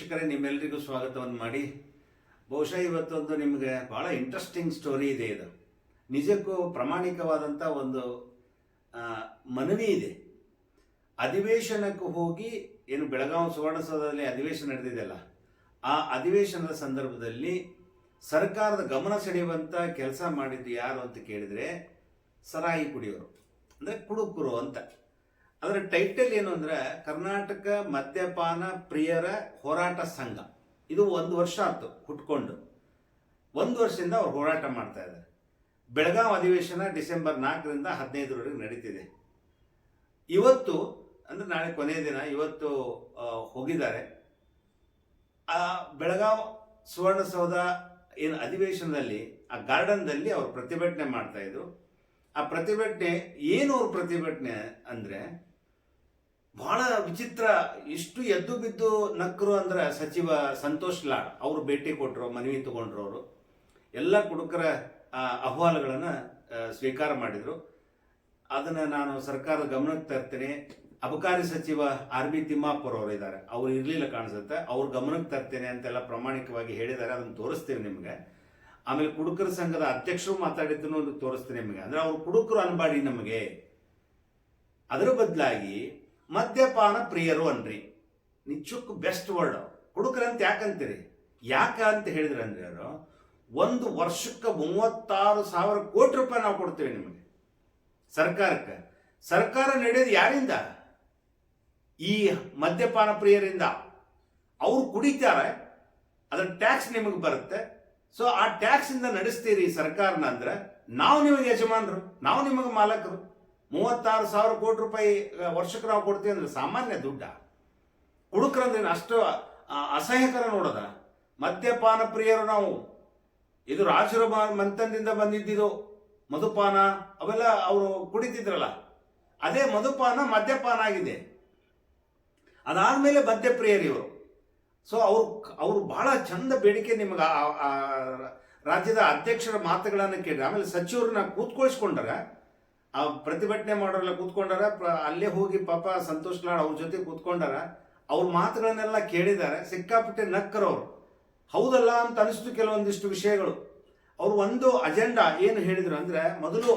ವೀಕ್ಷಕರೇ ನಿಮ್ಮೆಲ್ಲರಿಗೂ ಸ್ವಾಗತವನ್ನು ಮಾಡಿ. ಬಹುಶಃ ಇವತ್ತೊಂದು ನಿಮಗೆ ಭಾಳ ಇಂಟ್ರೆಸ್ಟಿಂಗ್ ಸ್ಟೋರಿ ಇದೆ ಇದು. ನಿಜಕ್ಕೂ ಪ್ರಾಮಾಣಿಕವಾದಂಥ ಒಂದು ಮನವಿ ಇದೆ. ಅಧಿವೇಶನಕ್ಕೆ ಹೋಗಿ, ಏನು ಬೆಳಗಾವಿ ಸುವರ್ಣಸೌಧದಲ್ಲಿ ಅಧಿವೇಶನ ನಡೆದಿದೆಯಲ್ಲ, ಆ ಅಧಿವೇಶನದ ಸಂದರ್ಭದಲ್ಲಿ ಸರ್ಕಾರದ ಗಮನ ಸೆಳೆಯುವಂಥ ಕೆಲಸ ಮಾಡಿದ್ದು ಯಾರು ಅಂತ ಕೇಳಿದರೆ ಸರಾಯಿ ಕುಡಿಯೋರು ಅಂದರೆ ಕುಡುಕುರು ಅಂತ. ಅದರ ಟೈಟಲ್ ಏನು ಅಂದರೆ ಕರ್ನಾಟಕ ಮದ್ಯಪಾನ ಪ್ರಿಯರ ಹೋರಾಟ ಸಂಘ. ಇದು ಒಂದು ವರ್ಷ ಆಯ್ತು ಹುಟ್ಕೊಂಡು. ಒಂದು ವರ್ಷದಿಂದ ಅವ್ರು ಹೋರಾಟ ಮಾಡ್ತಾ ಇದ್ದಾರೆ. ಬೆಳಗಾವಿ ಅಧಿವೇಶನ ಡಿಸೆಂಬರ್ ನಾಲ್ಕರಿಂದ ಹದಿನೈದರವರೆಗೆ ನಡೀತಿದೆ. ಇವತ್ತು, ಅಂದರೆ ನಾಳೆ ಕೊನೆಯ ದಿನ, ಇವತ್ತು ಹೋಗಿದ್ದಾರೆ. ಆ, ಬೆಳಗಾವ್ ಸುವರ್ಣಸೌಧ ಏನು ಅಧಿವೇಶನದಲ್ಲಿ, ಆ ಗಾರ್ಡನ್ದಲ್ಲಿ ಅವರು ಪ್ರತಿಭಟನೆ ಮಾಡ್ತಾ ಇದ್ರು. ಆ ಪ್ರತಿಭಟನೆ, ಏನು ಅವ್ರ ಪ್ರತಿಭಟನೆ ಅಂದರೆ ಬಹಳ ವಿಚಿತ್ರ ಇಷ್ಟು ಎದ್ದು ಬಿದ್ದು ನಕ್ಕರು ಅಂದ್ರೆ ಸಚಿವ ಸಂತೋಷ್ ಲಾಡ್, ಅವರು ಭೇಟಿ ಕೊಟ್ಟರು ಮನವಿ ತಗೊಂಡ್ರು ಅವರು. ಎಲ್ಲ ಕುಡುಕರ ಅಹವಾಲುಗಳನ್ನು ಸ್ವೀಕಾರ ಮಾಡಿದರು. ಅದನ್ನು ನಾನು ಸರ್ಕಾರದ ಗಮನಕ್ಕೆ ತರ್ತೇನೆ. ಅಬಕಾರಿ ಸಚಿವ ಆರ್ ಬಿ ತಿಮ್ಮಾಪುರ್ ಅವರು ಇದ್ದಾರೆ. ಅವ್ರು ಇರಲಿಲ್ಲ ಕಾಣಿಸುತ್ತೆ. ಅವ್ರ ಗಮನಕ್ಕೆ ತರ್ತೇನೆ ಅಂತೆಲ್ಲ ಪ್ರಾಮಾಣಿಕವಾಗಿ ಹೇಳಿದ್ದಾರೆ. ಅದನ್ನು ತೋರಿಸ್ತೀನಿ ನಿಮಗೆ. ಆಮೇಲೆ ಕುಡುಕರ ಸಂಘದ ಅಧ್ಯಕ್ಷರು ಮಾತಾಡಿದ್ದನ್ನು ತೋರಿಸ್ತೀನಿ ನಿಮಗೆ. ಅಂದ್ರೆ ಅವ್ರು ಕುಡುಕರು ಅನ್ಬಾಡಿ ನಮಗೆ. ಅದರ ಬದಲಾಗಿ ಮದ್ಯಪಾನ ಪ್ರಿಯರು ಅನ್ರಿ. ನಿಜಕ್ಕೂ ಬೆಸ್ಟ್ ವರ್ಡ್ ಹುಡುಕ್ರಂತ ಯಾಕಂತೀರಿ? ಯಾಕ ಅಂತ ಹೇಳಿದ್ರೆ ಅಂದ್ರೆ ಅವರು ಒಂದು ವರ್ಷಕ್ಕೆ ಮೂವತ್ತಾರು ಸಾವಿರ ಕೋಟಿ ರೂಪಾಯಿ ನಾವು ಕೊಡ್ತೇವೆ ನಿಮಗೆ. ಸರ್ಕಾರಕ್ಕೆ. ಸರ್ಕಾರ ನಡೆಯೋದು ಯಾರಿಂದ? ಈ ಮದ್ಯಪಾನ ಪ್ರಿಯರಿಂದ. ಅವ್ರು ಕುಡಿತಾರೆ, ಅದರ ಟ್ಯಾಕ್ಸ್ ನಿಮಗೆ ಬರುತ್ತೆ. ಸೊ ಆ ಟ್ಯಾಕ್ಸ್ ಇಂದ ನಡೆಸ್ತೀರಿ ಸರ್ಕಾರನ ಅಂದ್ರೆ ನಾವು ನಿಮಗೆ ಯಜಮಾನರು, ನಾವು ನಿಮಗೆ ಮಾಲಕರು. ಮೂವತ್ತಾರು ಸಾವಿರ ಕೋಟಿ ರೂಪಾಯಿ ವರ್ಷಕ್ಕೆ ನಾವು ಕೊಡ್ತೀವಿ ಅಂದರೆ ಸಾಮಾನ್ಯ ದುಡ್ಡ. ಕುಡುಕ್ರಂದ್ರೆ ಅಷ್ಟು ಅಸಹ್ಯಕರ ನೋಡದ. ಮದ್ಯಪಾನ ಪ್ರಿಯರು ನಾವು. ಇದು ರಾಜರ ಮಂಥನದಿಂದ ಮಂತನದಿಂದ ಬಂದಿದ್ದಿದು, ಮಧುಪಾನ, ಅವೆಲ್ಲ ಅವರು ಕುಡಿತಿದ್ರಲ್ಲ. ಅದೇ ಮಧುಪಾನ, ಮದ್ಯಪಾನ ಆಗಿದೆ. ಅದಾದ್ಮೇಲೆ ಮದ್ಯಪ್ರಿಯರು ಇವರು. ಸೊ ಅವ್ರು, ಅವರು ಬಹಳ ಚಂದ ಬೇಡಿಕೆ ನಿಮಗೆ ರಾಜ್ಯದ ಅಧ್ಯಕ್ಷರ ಮಾತುಗಳನ್ನು ಕೇಳಿ ಆಮೇಲೆ ಸಚಿವರನ್ನ ಕೂತ್ಕೊಳಿಸ್ಕೊಂಡಾರ ಆ ಪ್ರತಿಭಟನೆ ಮಾಡೋರೆಲ್ಲ ಕೂತ್ಕೊಂಡಾರ ಅಲ್ಲೇ ಹೋಗಿ ಪಾಪ ಸಂತೋಷ್ ಲಾಡ್ ಅವ್ರ ಜೊತೆ ಕೂತ್ಕೊಂಡಾರ, ಅವ್ರ ಮಾತುಗಳನ್ನೆಲ್ಲ ಕೇಳಿದ್ದಾರೆ ಸಿಕ್ಕಾಪಟ್ಟೆ ನಕ್ಕರವ್ರು ಹೌದಲ್ಲ ಅಂತ ಅನಿಸ್ತು ಕೆಲವೊಂದಿಷ್ಟು ವಿಷಯಗಳು. ಅವ್ರು ಒಂದು ಅಜೆಂಡಾ ಏನು ಹೇಳಿದ್ರು ಅಂದ್ರೆ, ಮೊದಲು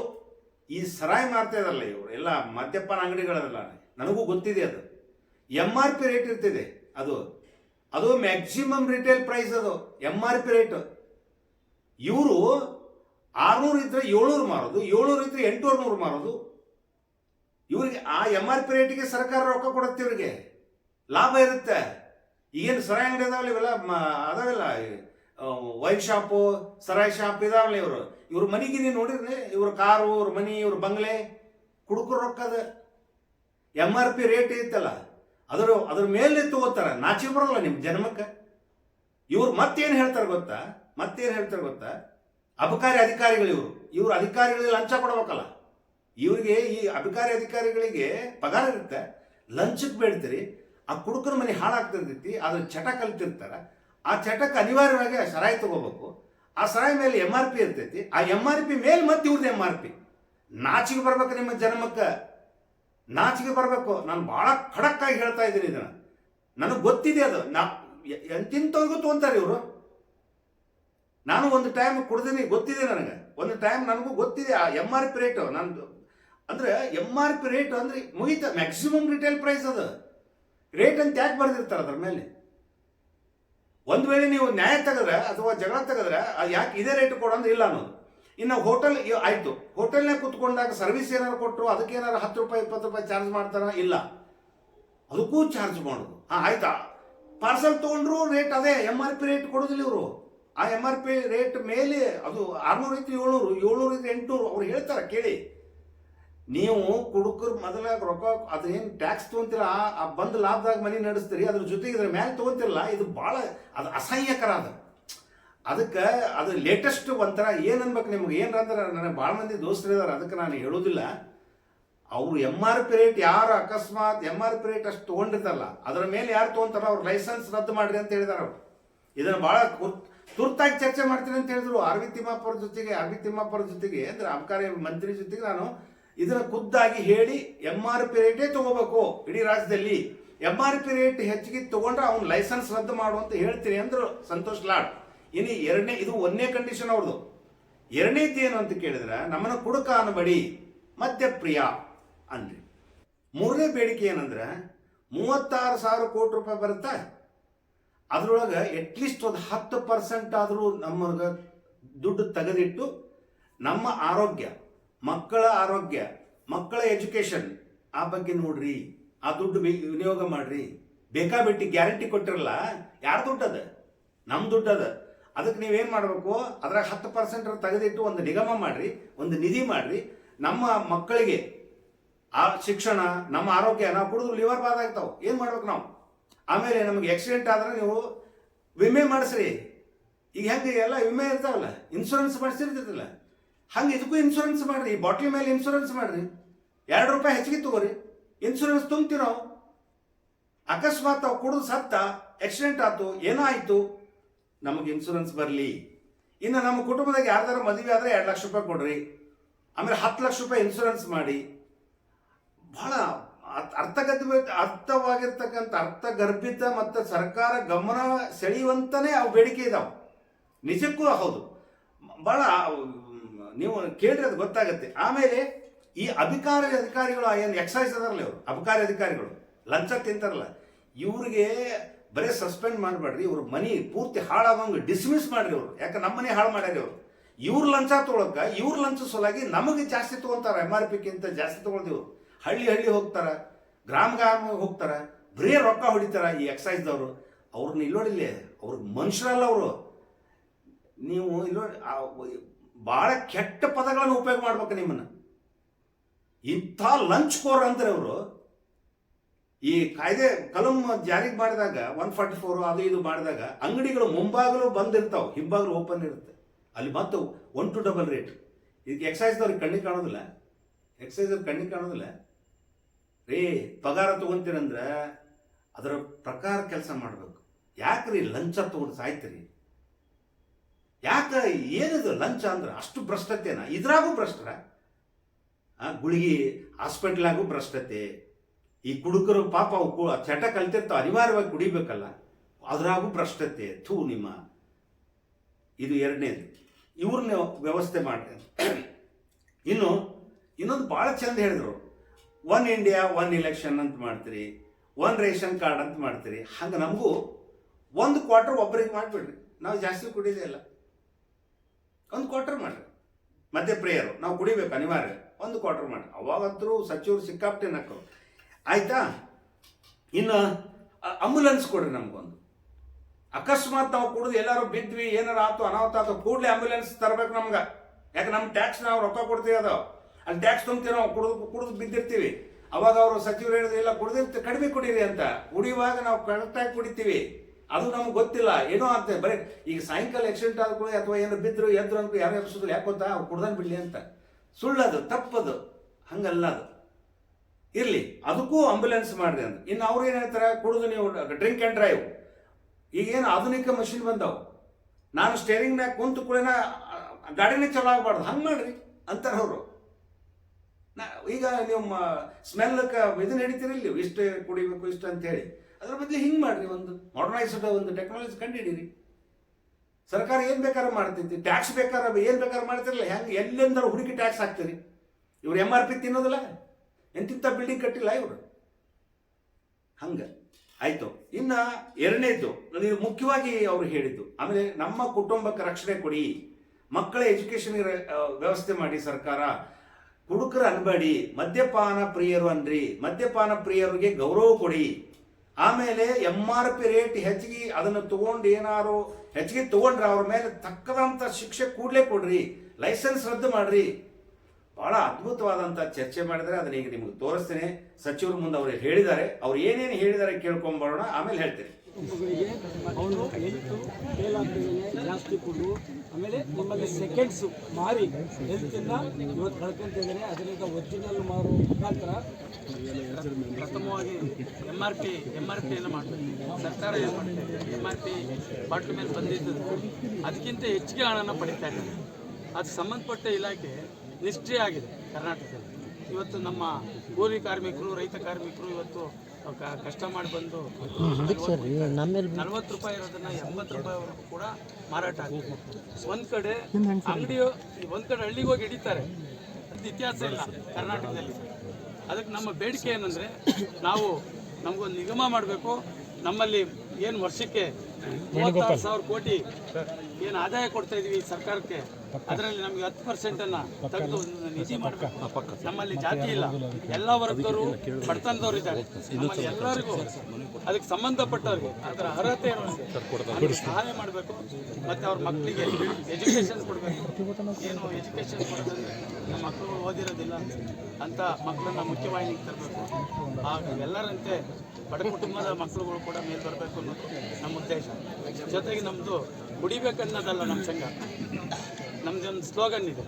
ಈ ಸರಾಯಿ ಮಾರ್ತಾ ಇದಾರಲ್ಲ ಇವರು, ಎಲ್ಲ ಮದ್ಯಪಾನ ಅಂಗಡಿಗಳಲ್ಲ ನನಗೂ ಗೊತ್ತಿದೆ ಅದು. ಎಂ ಆರ್ ಪಿ ರೇಟ್ ಇರ್ತಿದೆ ಅದು. ಅದು ಮ್ಯಾಕ್ಸಿಮಮ್ ರಿಟೇಲ್ ಪ್ರೈಸ್ ಅದು ಎಂ ಆರ್ ಪಿ ರೇಟ್ ಇವರು ಆರ್ನೂರು ಇದ್ರೆ ಏಳ್ನೂರು ಮಾರೋದು, ಏಳ್ನೂರು ಇದ್ರೆ ಎಂಟುನೂರು ನೂರು ಮಾರೋದು. ಇವ್ರಿಗೆ ಆ ಎಂ ಆರ್ ಪಿ ರೇಟಿಗೆ ಸರ್ಕಾರ ರೊಕ್ಕ ಕೊಡುತ್ತೆ ಇವ್ರಿಗೆ. ಲಾಭ ಇರುತ್ತೆ. ಈಗೇನು ಸರಾಯಿ ಅಂಗಡಿ ಅದಾವಲ್ಲ ಇವೆಲ್ಲ ಅದಾವೆಲ್ಲ ವೈನ್ ಶಾಪು ಸರಾಯಿ ಶಾಪ್ ಇದಾವಲ್ಲ ಇವರು. ಇವ್ರ ಮನೆಗೆ ನೀವು ನೋಡಿದ್ರೆ ಇವ್ರ ಕಾರು, ಇವ್ರ ಮನಿ, ಇವ್ರ ಬಂಗ್ಲೆ ಕುಡುಕರು ರೊಕ್ಕದ ಎಂ ಆರ್ ಪಿ ರೇಟ್ ಇತ್ತಲ್ಲ, ಅದರ, ಅದ್ರ ಮೇಲೆ ತಗೋತಾರ. ನಾಚಿ ಬರಲ್ಲ ನಿಮ್ಮ ಜನ್ಮಕ್ಕೆ. ಇವ್ರು ಮತ್ತೇನು ಹೇಳ್ತಾರೆ ಗೊತ್ತಾ? ಮತ್ತೇನು ಹೇಳ್ತಾರೆ ಗೊತ್ತಾ? ಅಬಕಾರಿ ಅಧಿಕಾರಿಗಳು ಇವರು. ಇವರು ಅಧಿಕಾರಿಗಳಿಗೆ ಲಂಚ ಕೊಡಬೇಕಲ್ಲ. ಇವರಿಗೆ ಈ ಅಬಕಾರಿ ಅಧಿಕಾರಿಗಳಿಗೆ ಪಗಾರ ಇರುತ್ತೆ. ಲಂಚಕ್ಕೆ ಬೇಡ್ತೀರಿ. ಆ ಕುಡುಕನ ಮನೆ ಹಾಳಾಗ್ತಿರ್ತೈತಿ, ಅದ್ರ ಚಟ ಕಲ್ತಿರ್ತಾರೆ ಆ ಚಟಕ್ಕೆ ಅನಿವಾರ್ಯವಾಗಿ ಆ ಸರಾಯಿ ತಗೋಬೇಕು. ಆ ಸರಾಯಿ ಮೇಲೆ ಎಂ ಆರ್ ಪಿ ಇರ್ತೈತಿ. ಆ ಎಂ ಆರ್ ಪಿ ಮೇಲೆ ಮತ್ತೆ ಇವ್ರದ್ದು ಎಂ ಆರ್ ಪಿ ನಾಚಿಗೆ ಬರ್ಬೇಕು ನಿಮ್ಮ ಜನ್ಮಕ್ಕೆ. ನಾಚಿಗೆ ಬರಬೇಕು. ನಾನು ಬಹಳ ಖಡಕ್ಕಾಗಿ ಹೇಳ್ತಾ ಇದ್ದೀನಿ ಇದನ್ನ. ನನಗೆ ಗೊತ್ತಿದೆ ಅದು. ನಾ ಎಂತಿಂಥವ್ರಿಗೂ ತೊಗೊಂತಾರೆ ಇವರು. ನಾನು ಒಂದು ಟೈಮ್ ಕುಡ್ದೀನಿ ಗೊತ್ತಿದೆ ನನಗೆ. ಒಂದು ಟೈಮ್ ನನಗೂ ಗೊತ್ತಿದೆ, ಆ ಎಂ ಆರ್ ಪಿ ರೇಟ್ ನಂದು ಅಂದ್ರೆ ಎಂ ಆರ್ ಪಿ ರೇಟ್ ಅಂದ್ರೆ ಮುಗಿತ ಮ್ಯಾಕ್ಸಿಮಮ್ ರಿಟೇಲ್ ಪ್ರೈಸ್ ಅದು. ರೇಟ್ ಅಂತ ಯಾಕೆ ಬರ್ದಿರ್ತಾರೆ ಅದ್ರ ಮೇಲೆ? ಒಂದು ವೇಳೆ ನೀವು ನ್ಯಾಯ ತೆಗೆದ್ರೆ ಅಥವಾ ಜಗಳ ತೆಗೆದ್ರೆ ಅದು ಯಾಕೆ ಇದೇ ರೇಟ್ ಕೊಡೋದು ಇಲ್ಲ ಅನ್ನೋದು. ಇನ್ನು ಹೋಟೆಲ್ ಆಯ್ತು. ಹೋಟೆಲ್ನೇ ಕುತ್ಕೊಂಡಾಗ ಸರ್ವಿಸ್ ಏನಾರು ಕೊಟ್ಟರು ಅದಕ್ಕೆ ಏನಾರು ಹತ್ತು ರೂಪಾಯಿ, ಇಪ್ಪತ್ತು ರೂಪಾಯಿ ಚಾರ್ಜ್ ಮಾಡ್ತಾರ? ಇಲ್ಲ. ಅದಕ್ಕೂ ಚಾರ್ಜ್ ಮಾಡೋದು. ಹಾಂ, ಆಯ್ತಾ? ಪಾರ್ಸಲ್ ತೊಗೊಂಡ್ರು ರೇಟ್ ಅದೇ ಎಂ ಆರ್ ಪಿ ರೇಟ್ ಕೊಡೋದಿಲ್ಲ ಇವರು. ಆ ಎಂ ಆರ್ ಪಿ ರೇಟ್ ಮೇಲೆ, ಅದು ಆರ್ನೂರು ಇತ್ತು ಏಳ್ನೂರು ಏಳ್ನೂರು ಇತ್ತು ಎಂಟುನೂರು, ಅವ್ರು ಹೇಳ್ತಾರೆ, ಕೇಳಿ. ನೀವು ಕುಡುಕರು ಮೊದಲ ರೊಕ್ಕ ಅದೇನು ಟ್ಯಾಕ್ಸ್ ತೊಗೊಂತಿಲ್ಲ, ಆ- ಬಂದ ಲಾಭದಾಗ ಮನೆ ನಡೆಸ್ತೀರಿ, ಅದ್ರ ಜೊತೆಗೆ ಇದ್ರ ಮ್ಯಾಲೆ ತೊಗೊಂತಿರಲ್ಲ, ಇದು ಭಾಳ ಅದು ಅಸಹ್ಯಕರ ಅದು. ಅದಕ್ಕೆ, ಅದು ಲೇಟೆಸ್ಟ್ ಒಂಥರ ಏನು ಅನ್ಬೇಕು ನಿಮ್ಗೆ ಏನು ಅಂದ್ರೆ ನನಗೆ ಭಾಳ ಮಂದಿ ದೋಸ್ತರು ಇದ್ದಾರೆ ಅದಕ್ಕೆ ನಾನು ಹೇಳೋದಿಲ್ಲ. ಅವರು ಎಂ ಆರ್ ಪಿ ರೇಟ್ ಯಾರು ಅಕಸ್ಮಾತ್ ಎಂ ಆರ್ ಪಿ ರೇಟ್ ಅಷ್ಟು ತೊಗೊಂಡಿರ್ತಲ್ಲ ಅದರ ಮೇಲೆ ಯಾರು ತೊಗೊಂತಾರ ಅವ್ರ ಲೈಸೆನ್ಸ್ ರದ್ದು ಮಾಡಿರಿ ಅಂತ ಹೇಳಿದಾರೆ ಅವ್ರು. ಇದನ್ನು ಭಾಳ ತುರ್ತಾಗಿ ಚರ್ಚೆ ಮಾಡ್ತೀನಿ ಅಂತ ಹೇಳಿದ್ರು. ಆರ್ ವಿ ತಿಮ್ಮಾಪುರ ಜೊತೆಗೆ ಆರ್ ವಿ ತಿಮ್ಮಾಪುರ ಜೊತೆಗೆ, ಅಂದ್ರೆ ಅಬಕಾರಿ ಮಂತ್ರಿ ಜೊತೆಗೆ ನಾನು ಇದನ್ನ ಖುದ್ದಾಗಿ ಹೇಳಿ ಎಂ ಆರ್ ಪಿ ರೇಟೇ ತಗೋಬೇಕು. ಇಡೀ ರಾಜ್ಯದಲ್ಲಿ ಎಂ ಆರ್ ಪಿ ರೇಟ್ ಹೆಚ್ಚಿಗೆ ತಗೊಂಡ್ರೆ ಅವ್ನು ಲೈಸೆನ್ಸ್ ರದ್ದು ಮಾಡು ಅಂತ ಹೇಳ್ತೀನಿ ಅಂದ್ರು ಸಂತೋಷ್ ಲಾಡ್. ಇನ್ನು ಎರಡನೇ, ಇದು ಒಂದನೇ ಕಂಡೀಷನ್ ಅವ್ರದ್ದು ಎರಡನೇದು ಏನು ಅಂತ ಕೇಳಿದ್ರೆ, ನಮ್ಮನ್ನು ಕುಡುಕ ಅನ್ಬಡಿ ಮದ್ಯಪ್ರಿಯ ಅಂದ್ರಿ. ಮೂರನೇ ಬೇಡಿಕೆ ಏನಂದ್ರೆ, ಮೂವತ್ತಾರು ಸಾವಿರ ಕೋಟಿ ರೂಪಾಯಿ ಬರುತ್ತಾ? ಅದ್ರೊಳಗೆ ಅಟ್ಲೀಸ್ಟ್ ಒಂದು ಹತ್ತು ಪರ್ಸೆಂಟ್ ಆದರೂ ನಮ್ಮ ದುಡ್ಡು ತೆಗೆದಿಟ್ಟು ನಮ್ಮ ಆರೋಗ್ಯ, ಮಕ್ಕಳ ಆರೋಗ್ಯ, ಮಕ್ಕಳ ಎಜುಕೇಶನ್ ಆ ಬಗ್ಗೆ ನೋಡ್ರಿ, ಆ ದುಡ್ಡು ವಿನಿಯೋಗ ಮಾಡ್ರಿ. ಬೇಕಾಬಿಟ್ಟು ಗ್ಯಾರಂಟಿ ಕೊಟ್ಟಿರಲ್ಲ, ಯಾರ ದುಡ್ಡು ಅದ? ನಮ್ಮ ದುಡ್ಡು ಅದ. ಅದಕ್ಕೆ ನೀವೇನು ಮಾಡಬೇಕು? ಅದ್ರಾಗ ಹತ್ತು ಪರ್ಸೆಂಟ್ ತೆಗೆದಿಟ್ಟು ಒಂದು ನಿಗಮ ಮಾಡ್ರಿ, ಒಂದು ನಿಧಿ ಮಾಡ್ರಿ. ನಮ್ಮ ಮಕ್ಕಳಿಗೆ ಆ ಶಿಕ್ಷಣ, ನಮ್ಮ ಆರೋಗ್ಯ ನಾವು ಕುಡಿದು ಲಿವರ್ ಬಾದ್ ಆಗ್ತಾವ. ಏನು ಮಾಡ್ಬೇಕು ನಾವು? ಆಮೇಲೆ ನಮಗೆ ಆಕ್ಸಿಡೆಂಟ್ ಆದ್ರೆ ನೀವು ವಿಮೆ ಮಾಡಿಸ್ರಿ. ಈಗ ಹೆಂಗೆ, ಎಲ್ಲ ವಿಮೆ ಇರ್ತಾವಲ್ಲ ಇನ್ಶೂರೆನ್ಸ್ ಮಾಡಿಸಿರ್ತೈತಲ್ಲ ಹಂಗೆ ಇದಕ್ಕೂ ಇನ್ಶೂರೆನ್ಸ್ ಮಾಡ್ರಿ, ಈ ಬಾಟ್ಲಿ ಮೇಲೆ ಇನ್ಶೂರೆನ್ಸ್ ಮಾಡ್ರಿ. ಎರಡು ರೂಪಾಯಿ ಹೆಚ್ಚಿಗೆ ತಗೋರಿ ಇನ್ಶೂರೆನ್ಸ್ ತುಂಬ್ತೀವಿ ನಾವು. ಅಕಸ್ಮಾತ್ ಅವು ಕುಡಿದು ಸತ್ತ ಆಕ್ಸಿಡೆಂಟ್ ಆಯ್ತು, ಏನೋ ಆಯಿತು, ನಮಗೆ ಇನ್ಶೂರೆನ್ಸ್ ಬರಲಿ. ಇನ್ನು ನಮ್ಮ ಕುಟುಂಬದಾಗ ಯಾರ್ದಾರು ಮದುವೆ ಆದರೆ ಎರಡು ಲಕ್ಷ ರೂಪಾಯಿ ಕೊಡ್ರಿ. ಆಮೇಲೆ ಹತ್ತು ಲಕ್ಷ ರೂಪಾಯಿ ಇನ್ಶೂರೆನ್ಸ್ ಮಾಡಿ. ಬಹಳ ಅರ್ಥ- ಅರ್ಥಗರ್ಭ ಅರ್ಥವಾಗಿರ್ತಕ್ಕಂಥ ಅರ್ಥಗರ್ಭಿತ ಮತ್ತು ಸರ್ಕಾರ ಗಮನ ಸೆಳೆಯುವಂತನೇ ಅವು ಬೇಡಿಕೆ ಇದಾವೆ. ನಿಜಕ್ಕೂ ಹೌದು. ಬಹಳ, ನೀವು ಕೇಳಿದ್ರೆ ಅದು ಗೊತ್ತಾಗುತ್ತೆ. ಆಮೇಲೆ ಈ ಅಧಿಕಾರಿ ಅಧಿಕಾರಿಗಳು ಏನು ಎಕ್ಸೈಸ್ ಅದಾರಲ್ಲ ಇವರು, ಅಬಕಾರಿ ಅಧಿಕಾರಿಗಳು ಲಂಚ ತಿಂತಾರಲ್ಲ ಇವ್ರಿಗೆ ಬರೀ ಸಸ್ಪೆಂಡ್ ಮಾಡಬೇಡ್ರಿ, ಇವ್ರ ಮನಿ ಪೂರ್ತಿ ಹಾಳಾಗಂಗೆ ಡಿಸ್ಮಿಸ್ ಮಾಡ್ರಿ ಇವರು. ಯಾಕೆ ನಮ್ಮ ಮನೆ ಹಾಳು ಮಾಡ್ಯಾರ ಇವರು? ಇವ್ರ ಲಂಚ ತೊಳಕ ಇವ್ರ ಲಂಚ ಸಲುವಾಗಿ ನಮಗೆ ಜಾಸ್ತಿ ತಗೊಂತಾರ ಎಂ ಆರ್ ಪಿಕ್ಕಿಂತ ಜಾಸ್ತಿ ತಗೊಳ್ತೀವ್ರು ಹಳ್ಳಿ ಹಳ್ಳಿ ಹೋಗ್ತಾರೆ, ಗ್ರಾಮ ಗ್ರಾಮ ಹೋಗ್ತಾರೆ, ಬರೀ ರೊಕ್ಕ ಹೊಡಿತಾರೆ ಈ ಎಕ್ಸೈಸ್ದವರು ಅವ್ರನ್ನ ಇಲ್ಲೋಡಿಲ್ಲ ಅವ್ರ ಮನುಷ್ಯರಲ್ಲ ಅವರು. ನೀವು ಇಲ್ಲೋ ಭಾಳ ಕೆಟ್ಟ ಪದಗಳನ್ನು ಉಪಯೋಗ ಮಾಡ್ಬೇಕು ನಿಮ್ಮನ್ನ. ಇಂಥ ಲಂಚ್ ಕೋರ್ ಅಂತಾರೆ ಅವರು. ಈ ಕಾಯ್ದೆ ಕಲಂ ಜಾರಿಗೆ ಮಾಡಿದಾಗ ಒನ್ ಫಾರ್ಟಿ ಫೋರ್ ಅದು ಇದು ಮಾಡಿದಾಗ, ಅಂಗಡಿಗಳು ಮುಂಭಾಗಲು ಬಂದಿರ್ತಾವೆ ಹಿಂಭಾಗಲು ಓಪನ್ ಇರುತ್ತೆ. ಅಲ್ಲಿ ಮತ್ತು ಒನ್ ಟು ಡಬಲ್ ರೇಟ್ ಇದಕ್ಕೆ ಎಕ್ಸೈಸ್ದವ್ರಿಗೆ ಕಣ್ಣಿಗೆ ಕಾಣೋದಿಲ್ಲ. ಎಕ್ಸೈಸ್ ಕಣ್ಣಿಗೆ ಕಾಣೋದಿಲ್ಲ. ರೇ, ಪಗಾರ ತಗೊಂತೀರಂದ್ರೆ ಅದರ ಪ್ರಕಾರ ಕೆಲಸ ಮಾಡಬೇಕು. ಯಾಕ್ರಿ ಲಂಚ ತಗೊಂಡು ಸಾಯ್ತೀರಿ? ಯಾಕೆ ಏನಿದು ಲಂಚ ಅಂದ್ರೆ ಅಷ್ಟು ಭ್ರಷ್ಟತೆನ? ಇದ್ರಾಗೂ ಭ್ರಷ್ಟರ ಗುಳಿಗೆ ಹಾಸ್ಪಿಟ್ಲಾಗೂ ಭ್ರಷ್ಟತೆ. ಈ ಕುಡುಕರು ಪಾಪ ಅವು ಚಟ ಕಲ್ತಿರ್ತಾವ, ಅನಿವಾರ್ಯವಾಗಿ ಕುಡಿಬೇಕಲ್ಲ, ಅದ್ರಾಗೂ ಭ್ರಷ್ಟತೆ. ಥೂ ನಿಮ್ಮ. ಇದು ಎರಡನೇದು. ಇವ್ರನ್ನ ವ್ಯವಸ್ಥೆ ಮಾಡ್ತೇನೆ ಇನ್ನು, ಇನ್ನೊಂದು ಭಾಳ ಚಂದ ಹೇಳಿದ್ರು. ಒನ್ ಇಂಡಿಯಾ ಒನ್ ಇಲೆಕ್ಷನ್ ಅಂತ ಮಾಡ್ತೀರಿ ಒನ್ ರೇಷನ್ ಕಾರ್ಡ್ ಅಂತ ಮಾಡ್ತೀರಿ. ಹಂಗೆ ನಮಗೂ ಒಂದು ಕ್ವಾರ್ಟರ್ ಒಬ್ಬರಿಗೆ ಮಾಡಿಬಿಡ್ರಿ. ನಾವು ಜಾಸ್ತಿ ಕುಡಿಯೋದೇ ಇಲ್ಲ. ಒಂದು ಕ್ವಾರ್ಟರ್ ಮಾಡ್ರಿ. ಮತ್ತೆ ಪ್ರೇಯರು ನಾವು ಕುಡಿಬೇಕು ಅನಿವಾರ್ಯ. ಒಂದು ಕ್ವಾರ್ಟರ್ ಮಾಡಿ ಅವಾಗಂತರೂ ಸಚಿವರು ಸಿಕ್ಕಾಪಟ್ಟೆ ನಕ್ಕರು ಆಯ್ತಾ? ಇನ್ನು ಅಂಬುಲೆನ್ಸ್ ಕೊಡ್ರಿ ನಮಗೊಂದು. ಅಕಸ್ಮಾತ್ ನಾವು ಕುಡಿದು ಎಲ್ಲರೂ ಬಿದ್ವಿ, ಏನಾರು ಆತು, ಅನಾಹುತ ಆತು, ಕೂಡಲೇ ಆಂಬ್ಯುಲೆನ್ಸ್ ತರಬೇಕು ನಮ್ಗೆ. ಯಾಕೆ ನಮ್ಮ ಟ್ಯಾಕ್ಸ್ ನಾವು ರೊಕ್ಕ ಕೊಡ್ತೀವಿ ಅದು. ಅಲ್ಲಿ ಟ್ಯಾಕ್ಸ್ ತುಂಬ್ತೀವಿ ನಾವು, ಕುಡಿದು ಕುಡಿದು ಬಿದ್ದಿರ್ತೀವಿ. ಅವಾಗ ಅವರು ಸಚಿವರು ಹೇಳಿದ್ರು, ಇಲ್ಲ ಕುಡಿದಿರ್ತೀವಿ ಕಡಿಮೆ ಕುಡೀರಿ ಅಂತ. ಕುಡಿಯುವಾಗ ನಾವು ಕರೆಕ್ಟಾಗಿ ಕುಡಿತೀವಿ. ಅದು ನಮ್ಗೆ ಗೊತ್ತಿಲ್ಲ. ಏನೋ ಆಗ್ತದೆ. ಬರೀ ಈಗ ಸಾಯಂಕಾಲ ಆಕ್ಸಿಡೆಂಟ್ ಆದ ಕೂಡ ಅಥವಾ ಏನೋ ಬಿದ್ದರು ಎದ್ರು ಅಂತ ಯಾರು ಎಬ್ಸಿದ್ರು ಯಾಕೆ ಗೊತ್ತಾ ಅವ್ರು ಕುಡ್ದಂಗೆ ಬಿಡ್ಲಿ ಅಂತ. ಸುಳ್ಳದು, ತಪ್ಪದು. ಹಂಗಲ್ಲ ಅದು. ಇರಲಿ. ಅದಕ್ಕೂ ಆಂಬುಲೆನ್ಸ್ ಮಾಡಿದೆ ಅಂತ. ಇನ್ನು ಅವ್ರು ಏನು ಹೇಳ್ತಾರೆ? ಕುಡಿದು ನೀವು ಡ್ರಿಂಕ್ ಆ್ಯಂಡ್ ಡ್ರೈವ್ ಈಗೇನು ಆಧುನಿಕ ಮಷಿನ್ ಬಂದವು. ನಾನು ಸ್ಟೇರಿಂಗ್ನಾಗ ಕುಂತು ಕೂಡ ಗಾಡಿನೇ ಚಲೋ ಆಗಬಾರ್ದು. ಹಂಗೆ ಮಾಡ್ರಿ. ಅಂತಾರೆ ಅವರು ನಾ, ಈಗ ನೀವು ಸ್ಮೆಲ್ಕ ಇದನ್ನ ಹಿಡಿತೀರಿ ಇಷ್ಟು ಕುಡಿಬೇಕು, ಇಷ್ಟು ಅಂತ ಹೇಳಿ ಅದ್ರ ಬದಲು ಹಿಂಗೆ ಮಾಡಿರಿ ಒಂದು ಮಾಡರ್ನೈಸ್ಡ್ ಒಂದು ಟೆಕ್ನಾಲಜಿ ಕಂಡುಹಿಡೀರಿ ಸರ್ಕಾರ ಏನು ಬೇಕಾದ್ರೆ ಮಾಡ್ತೈತಿ ಟ್ಯಾಕ್ಸ್ ಬೇಕಾದ್ರೆ, ಏನು ಬೇಕಾದ್ರೆ ಮಾಡ್ತಿರಲ್ಲ, ಹೆಂಗೆ, ಎಲ್ಲೆಂದ್ರೆ ಹುಡುಕಿ ಟ್ಯಾಕ್ಸ್ ಹಾಕ್ತೀರಿ? ಇವ್ರು ಎಂ ಆರ್ ಪಿ ತಿನ್ನೋದಿಲ್ಲ? ಎಂತಿಂಥ ಬಿಲ್ಡಿಂಗ್ ಕಟ್ಟಿಲ್ಲ ಇವರು? ಹಂಗೆ. ಆಯ್ತು. ಇನ್ನು ಎರಡನೇದ್ದು ನೀವು ಮುಖ್ಯವಾಗಿ ಅವರು ಹೇಳಿದ್ದು, ಆಮೇಲೆ ನಮ್ಮ ಕುಟುಂಬಕ್ಕೆ ರಕ್ಷಣೆ ಕೊಡಿ, ಮಕ್ಕಳ ಎಜುಕೇಶನ್ ವ್ಯವಸ್ಥೆ ಮಾಡಿ ಸರ್ಕಾರ. ಕುಡುಕರು ಅನ್ಬೇಡಿ ಮದ್ಯಪಾನ ಪ್ರಿಯರು ಅನ್ರಿ ಮದ್ಯಪಾನ ಪ್ರಿಯರಿಗೆ ಗೌರವ ಕೊಡಿ ಆಮೇಲೆ ಎಂ ಆರ್ ಪಿ ರೇಟ್ ಹೆಚ್ಚಿಗೆ ಅದನ್ನು ತಗೊಂಡು ಏನಾರು ಹೆಚ್ಚಿಗೆ ತಗೊಂಡ್ರೆ ಅವ್ರ ಮೇಲೆ ತಕ್ಕದಂತ ಶಿಕ್ಷೆ ಕೂಡಲೇ ಕೊಡ್ರಿ ಲೈಸೆನ್ಸ್ ರದ್ದು ಮಾಡ್ರಿ ಬಹಳ ಅದ್ಭುತವಾದಂಥ ಚರ್ಚೆ ಮಾಡಿದರೆ ಅದನ್ನ ಈಗ ನಿಮಗೆ ತೋರಿಸ್ತೇನೆ ಸಚಿವರು ಮುಂದೆ ಅವರು ಹೇಳಿದ್ದಾರೆ ಅವ್ರು ಏನೇನು ಹೇಳಿದ್ದಾರೆ ಕೇಳ್ಕೊಂಬರೋಣ ಆಮೇಲೆ ಹೇಳ್ತೇನೆ ಆಮೇಲೆ ನಿಮ್ಮಲ್ಲಿ ಸೆಕೆಂಡ್ಸು ಮಾರಿ ಹೆಲ್ತಿಂದ ಇವತ್ತು ಕಳ್ಕೊಂತಿದ್ದಾನೆ ಅದರಿಂದ ಒರಿಜಿನಲ್ ಮಾರೋ ಮುಖಾಂತರ ಪ್ರಥಮವಾಗಿ M R P M R ಪಿಯನ್ನು ಮಾಡ್ತೀವಿ. ಸರ್ಕಾರ ಏನು ಮಾಡ್ತಿದೆ? ಎಂ ಆರ್ ಪಿ ಬಾಟ್ಲ್ ಮೇಲೆ ಬಂದಿದ್ದು. ಅದಕ್ಕಿಂತ ಹೆಚ್ಚಿಗೆ ಹಣನ ಪಡಿತಾ ಇದ್ದಾರೆ. ಅದು ಸಂಬಂಧಪಟ್ಟ ಇಲಾಖೆ ನಿಷ್ಠೆ ಆಗಿದೆ ಕರ್ನಾಟಕದಲ್ಲಿ. ಇವತ್ತು ನಮ್ಮ ಕೂಲಿ ಕಾರ್ಮಿಕರು, ರೈತ ಕಾರ್ಮಿಕರು ಇವತ್ತು ಕಷ್ಟ ಮಾಡಿ ಬಂದು ನಲ್ವತ್ತು ರೂಪಾಯಿ ಇರೋದನ್ನ ಎಂಬತ್ತು ರೂಪಾಯಿವರೆಗೂ ಕೂಡ ಮಾರಾಟ ಆಗುತ್ತೆ ಒಂದ್ ಕಡೆ ಅಂಗಡಿ ಒಂದ್ ಕಡೆ ಹಳ್ಳಿಗೆ ಹೋಗಿ ಹಿಡಿತಾರೆ. ಅದು ಇತಿಹಾಸ ಇಲ್ಲ ಕರ್ನಾಟಕದಲ್ಲಿ. ಅದಕ್ಕೆ ನಮ್ಮ ಬೇಡಿಕೆ ಏನಂದ್ರೆ ನಾವು ನಮಗೊಂದು ನಿಗಮ ಮಾಡಬೇಕು. ನಮ್ಮಲ್ಲಿ ಏನು ವರ್ಷಕ್ಕೆ ಮೂವತ್ತಾರು ಸಾವಿರ ಕೋಟಿ ಏನು ಆದಾಯ ಕೊಡ್ತಾ ಇದೀವಿ ಸರ್ಕಾರಕ್ಕೆ ಅದರಲ್ಲಿ ನಮಗೆ ಹತ್ತು ಪರ್ಸೆಂಟ್ ಅನ್ನ ತೆಗೆದು ನಿಧಿ ಮಾಡಬೇಕು. ನಮ್ಮಲ್ಲಿ ಜಾತಿ ಇಲ್ಲ. ಎಲ್ಲ ವರ್ಗದವರು ಬಡತನದವರು ಇದ್ದಾರೆ. ನಮ್ಮಲ್ಲಿ ಎಲ್ಲರಿಗೂ ಅದಕ್ಕೆ ಸಂಬಂಧಪಟ್ಟವ್ರಿಗೆ ಅದರ ಅರ್ಹತೆ ಅವ್ರಿಗೆ ಸಹಾಯ ಮಾಡಬೇಕು. ಮತ್ತೆ ಅವ್ರ ಮಕ್ಕಳಿಗೆ ಎಜುಕೇಶನ್ ಕೊಡಬೇಕು. ಏನು ಎಜುಕೇಶನ್ ಕೊಡೋದಂದ್ರೆ ನಮ್ಮ ಮಕ್ಕಳು ಓದಿರೋದಿಲ್ಲ ಅಂತ ಮಕ್ಕಳನ್ನ ಮುಖ್ಯವಾಹಿನಿಗೆ ತರಬೇಕು. ಆಗ ಎಲ್ಲರಂತೆ ಬಡ ಕುಟುಂಬದ ಮಕ್ಕಳುಗಳು ಕೂಡ ಮೇಲೆ ಬರಬೇಕು ಅನ್ನೋದು ನಮ್ಮ ಉದ್ದೇಶ. ಜೊತೆಗೆ ನಮ್ಮದು ಕುಡಿಬೇಕನ್ನೋದಲ್ಲ ನಮ್ಮ ಸಂಘ. ನಮ್ದೊಂದು ಸ್ಲೋಗನ್ ಇದೆ.